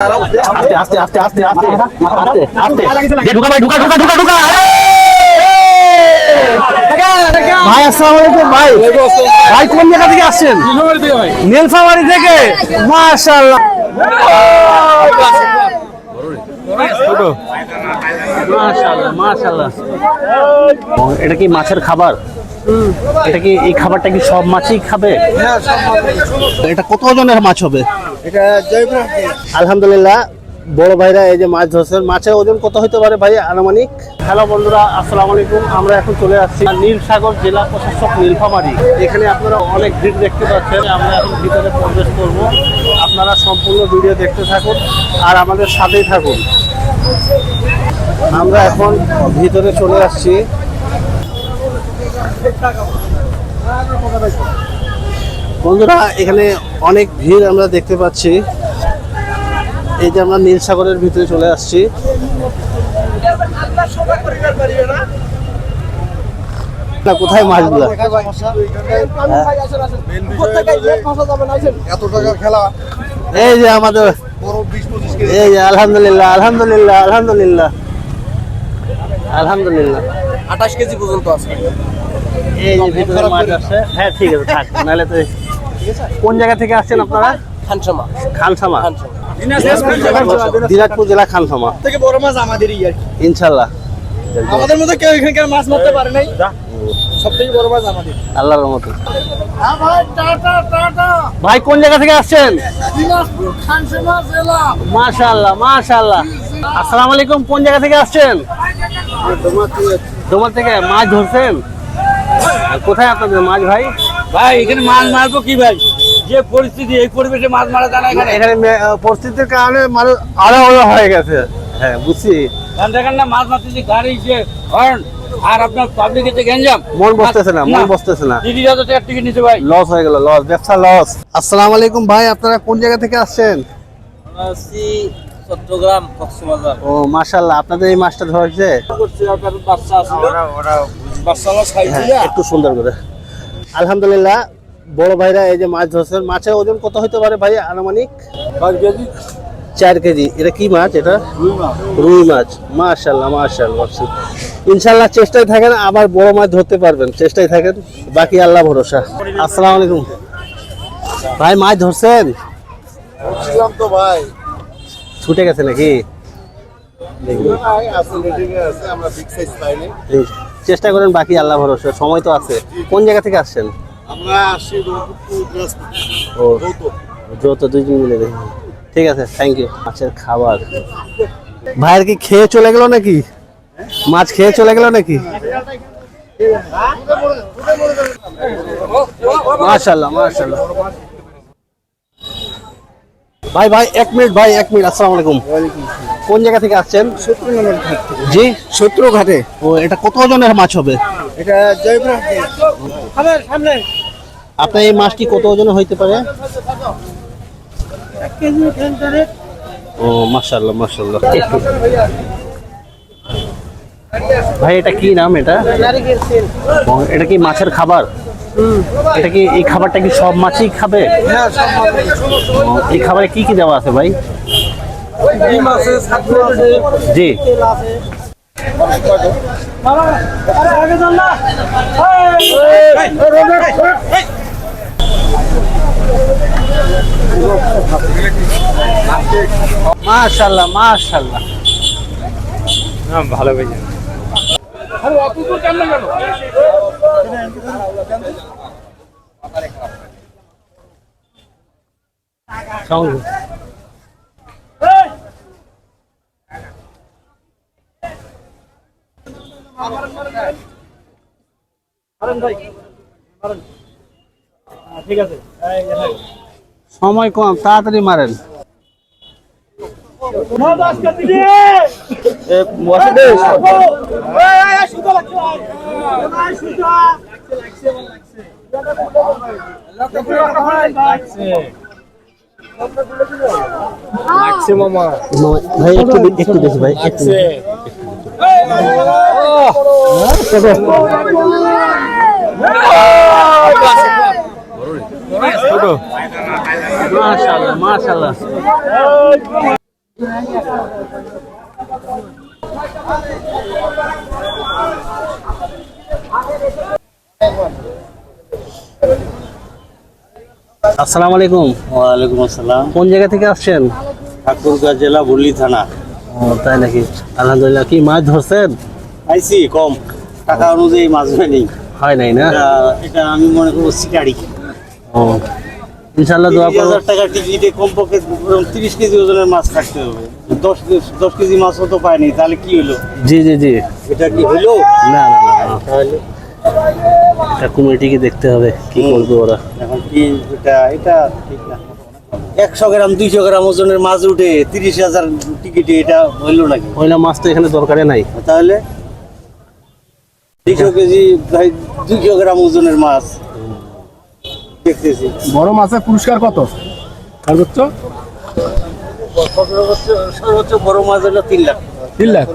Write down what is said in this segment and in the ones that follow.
আস্তে আস্তে আস্তে আস্তে আস্তে আস্তে আস্তে ঢুকা ভাই ঢুকা ঢুকা ঢুকা ঢুকা। ভাই আসসালামু আলাইকুম ভাই। ভাই কোন জায়গা থেকে আসছেন? নীলফামারি থেকে? মাশাআল্লাহ। এটা কি মাছের খাবার? এটা কি এই খাবারটা কি সব মাছই খাবে? এটা কত ওজনের মাছ হবে? এটা আলহামদুলিল্লাহ বড় ভাইরা এই যে মাছ ধরছেন মাছের ওজন কত হতে পারে ভাই আনুমানিক? হ্যালো বন্ধুরা আসসালামু আলাইকুম। আমরা এখন চলে আসছি নীলসাগর জেলা প্রশাসক নীলফামারী। এখানে আপনারা অনেক ভিড় দেখতে পাচ্ছেন আমরা এখন ভিতরে প্রবেশ করব। আপনারা সম্পূর্ণ ভিডিও দেখতে থাকুন আর আমাদের সাথেই থাকুন। আমরা এখন ভিতরে চলে আসছি। বন্ধুরা এখানে অনেক ভিড় আমরা দেখতে পাচ্ছি। এই যে আমরা নীল সাগরের ভিতরে চলে আসছি। কোথায় মাছগুলো? এত খেলা। এই যে আমাদের এই যে আলহামদুলিল্লাহ আলহামদুলিল্লাহ আলহামদুলিল্লাহ। আলহামদুলিল্লাহ। আঠাশ কেজি পর্যন্ত আছে। এই যে ভিতরে মাছ আছে। হ্যাঁ ঠিক আছে থাক নাহলে তো কোন জায়গা থেকে আসছেন আপনারা? খানসামা। খানসামা। খানসামা। দিনাজপুর জেলা খানসামা। থেকে বড় মাছ আমাদেরই আর কি। ইনশাল্লাহ আমাদের মধ্যে কেউ এখানকার মাছ মারতে পারে নাই। সব থেকে বড় মাছ আমাদের। আল্লাহর রহমতে। হ্যাঁ ভাই কোন জায়গা থেকে আসছেন? দিনাজপুর খানসামা জেলা। মাশাআল্লাহ মাশাআল্লাহ। আসসালামু আলাইকুম কোন জায়গা থেকে আসছেন? তোমার থেকে মাছ ধরছেন? কোথায় আপনাদের মাছ ভাই? ভাই এখানে মাছ মারবো কি ভাই? যে পরিস্থিতি এই পরিবেশে মাছ মারা যায় না এখানে? এখানে পরিস্থিতির কারণে মানুষ আরও আরও হয়ে গেছে। হ্যাঁ বুঝছি। ধান দেখেন না মাছ মারতেছি গাড়ি যে হর্ন আর আপনার পাবলিকের যে গ্যাঞ্জাম মন বসতেছে না মন বসতেছে না। হাজার টাকার টিকিট নিতে ভাই। লস হয়ে গেল লস ব্যবসা লস আসসালামু আলাইকুম ভাই আপনারা কোন জায়গা থেকে আসছেন? চট্টগ্রাম কক্সবাজার। ও মাশাআল্লাহ আপনাদের এই মাছটা ধরেছে? বাচ্চা বাচ্চা হ্যাঁ একটু সুন্দর করে। আলহামদুলিল্লাহ বড় ভাইরা এই যে মাছ ধরছেন মাছের ওজন কত হতে পারে ভাই আনুমানিক? চার কেজি এটা কি মাছ এটা? রুই মাছ। মাশাল্লাহ মাশাল্লাহ ইনশাল্লাহ চেষ্টায় থাকেন আবার বড় মাছ ধরতে পারবেন চেষ্টায় থাকেন বাকি আল্লাহ ভরসা। আসসালামু আলাইকুম। ভাই মাছ ধরছেন? তো ভাই। ছুটে গেছে নাকি? আমরা বিগ সাইজ পাইনি। এই, চেষ্টা করেন বাকি আল্লাহ ভরসা। সময় তো আছে। কোন জায়গা থেকে আসছেন? আমরা আসছি ও যত দুজন মিলে দেখি। ঠিক আছে থ্যাংক ইউ মাছের খাবার। ভাইয়ের কি খেয়ে চলে গেল নাকি? মাছ খেয়ে চলে গেল নাকি? মাশাল্লাহ মাশাল্লাহ ভাই ভাই এক মিনিট ভাই এক মিনিট। আসসালামু আলাইকুম। কোন জায়গা থেকে আসছেন? জি শত্রু ঘাটে ও এটা কত ওজনের মাছ হবে? এটা জৈব সামনে। আপনার এই মাছটি কত ওজনের হইতে পারে? ও মাশাল্লাহ মাশাল্লাহ ভাই এটা কি নাম এটা? ও, এটা কি মাছের খাবার? এটা কি এই খাবারটা কি সব মাছই খাবে? ও, এই খাবারে কি কি দেওয়া আছে ভাই? জি। মাশাল্লাহ মাশাল্লাহ। ভালো ভাই সঙ্গে ঠিক আছে সময় কম তাড়াতাড়ি মারেন। ভাই একটু একটু বেশি ভাই একটু আসসালামু আলাইকুম। ওয়ালাইকুম আসসালাম। কোন জায়গা থেকে আসছেন? ঠাকুরগাঁ জেলা বুল্লি থানা। ও তাই নাকি? আলহামদুলিল্লাহ। কি মাছ ধরছেন? আইসি কম। টাকা অনুযায়ী মাছ নেই। হয় নাই না? এটা- আমি মনে করব সিটারি ও ইনশাল্লাহ দোয়া করব হাজার টাকার টিকিটে কমপক্ষে তিরিশ কেজি ওজনের মাছ থাকতে হবে। দশ দশ কেজি মাছও তো পায়নি তাহলে কি হলো? জি জি জি। এটা কি হলো? না না না, তাহলে এটা কমিটিকে দেখতে হবে কি। করবে ওরা। এখন কি এটা এটা ঠিক না। একশো গ্রাম দুইশো গ্রাম ওজনের মাছ উঠে তিরিশ হাজার টিকিটে এটা হইল নাকি? পয়লা মাছ তো এখানে দরকারে নাই। তাহলে দুইশো কেজি প্রায় দুইশো গ্রাম ওজনের মাছ। দেখতেছি। বড় মাছের পুরস্কার কত? সর্বোচ্চ সর্বোচ্চ সর্বোচ্চ বড় মাছ হলো তিন লাখ। তিন লাখ।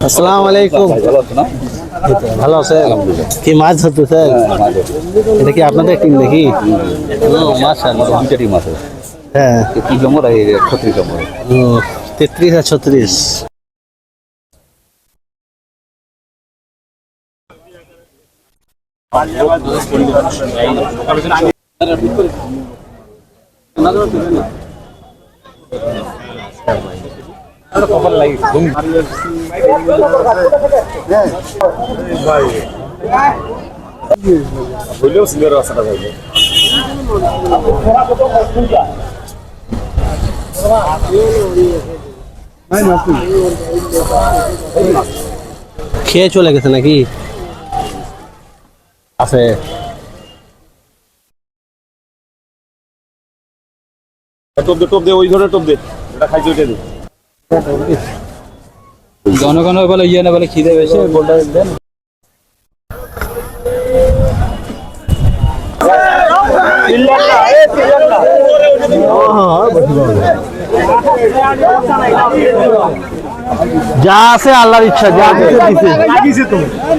আসসালামু আলাইকুম ভালো আছে কি মাছ ধরতেছেন এটা কি আপনাদের টিম নাকি মাশাআল্লাহ দুইটা টিম আছে হ্যাঁ তেত্রিশ নম্বর আর এই ছত্রিশ নম্বর তেত্রিশ আর ছত্রিশ হইলেও সিলের রাস্তাটা যাইবে খেয়ে চলে গেছে নাকি আছে টপ দে টপ দে ওই ধরে টপ দে। এটা খাইছে ওইটা দে জনগণ বলে ইয়ে না বলে খিদে বেশি গোলটা দেন। যা আছে আল্লাহর ইচ্ছা যা দিছে। দিছে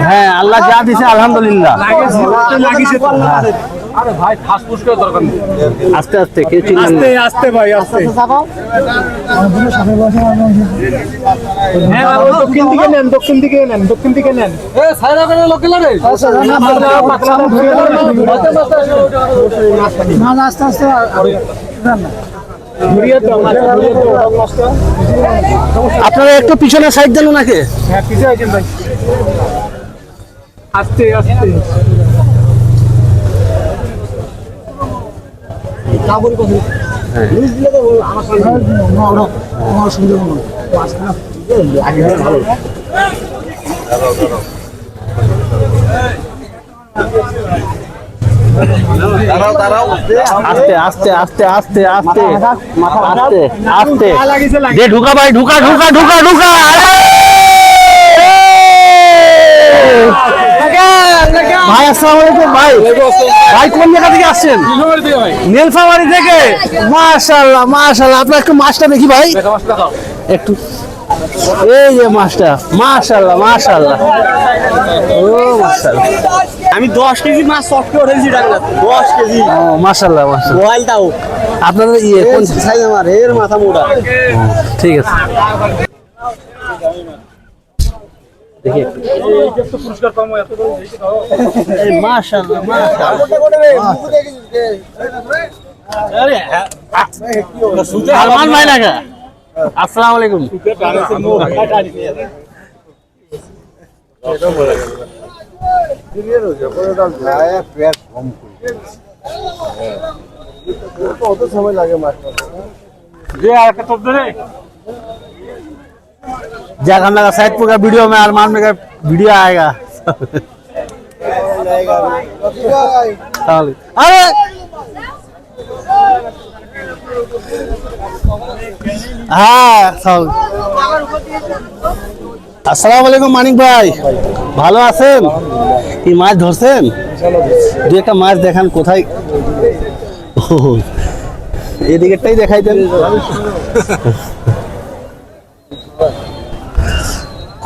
হ্যাঁ আল্লাহ যা দিছে আলহামদুলিল্লাহ। আরে ভাই ফাস্ট পুষ্কার দরকার নেই আস্তে আস্তে কেউ চিনলেন না। আস্তে ভাই আস্তে দক্ষিণ দিকে নেন দক্ষিণ দিকে নেন দক্ষিণ দিকে নেন এ সাইরা করে লোক গেল রে আপনারা একটু পিছনে সাইড দেন ওনাকে হ্যাঁ পিছিয়ে আছেন ভাই আস্তে আস্তে আস্তে আস্তে আস্তে আস্তে আস্তে। আস্তে আস্তে। দে ঢুকা ভাই ঢুকা ঢুকা ঢুকা ঢুকা। ভাই আসসালামু আলাইকুম ভাই। ভাই কোন জায়গা থেকে আসছেন? নীলফামারি থেকে? মাশাআল্লাহ মাশাআল্লাহ। আপনার একটু মাছটা দেখি ভাই। একটু। এই যে মাছটা। মাশাআল্লাহ মাশাআল্লাহ। ও মাশাআল্লাহ। আমি দশ কেজি মাছ সফট করে উঠেছি ডাঙ্গা দশ কেজি। ও মাশাআল্লাহ মাশাআল্লাহ। মোবাইল দাও আপনাদের ইয়ে কোন সাইজ আমার এর মাথা মোটা। ঠিক আছে। দেখি। একটু পুরস্কার পাবো আলাইকুম কত সময় লাগে মাছ যে আর একটা हम लगा सैदपुर का वीडियो में अरमान में का वीडियो आएगा अरे হ্যাঁ সব আসসালামু আলাইকুম মানিক ভাই ভালো আছেন কি মাছ ধরছেন দু একটা মাছ দেখান কোথায় ও এদিকেরটাই দেখাই দেন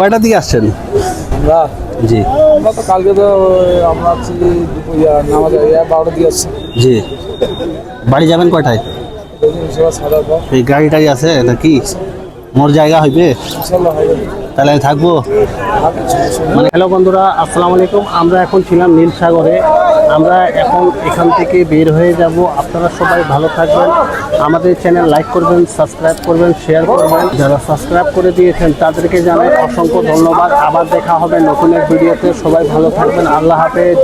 কয়টা দিকে আসছেন? আমরা জি। আমরা তো কালকে তো আমরা আছি দুপুরিয়া নামাজ বারোটা দিয়ে আসছি। জি। বাড়ি যাবেন কয়টায়? এই গাড়ি টাড়ি আছে নাকি মোর জায়গা হইবে? ইনশাল্লাহ হবে তাহলে থাকব। মানে হ্যালো বন্ধুরা, আসসালামু আলাইকুম। আমরা এখন ছিলাম নীল সাগরে আমরা এখন এখান থেকে বের হয়ে যাব। আপনারা সবাই ভালো থাকবেন। আমাদের চ্যানেল লাইক করবেন সাবস্ক্রাইব করবেন শেয়ার করবেন। যারা সাবস্ক্রাইব করে দিয়েছেন, তাদেরকে জানাই অসংখ্য ধন্যবাদ। আবার দেখা হবে নতুন এক ভিডিওতে। সবাই ভালো থাকবেন। আল্লাহ হাফেজ।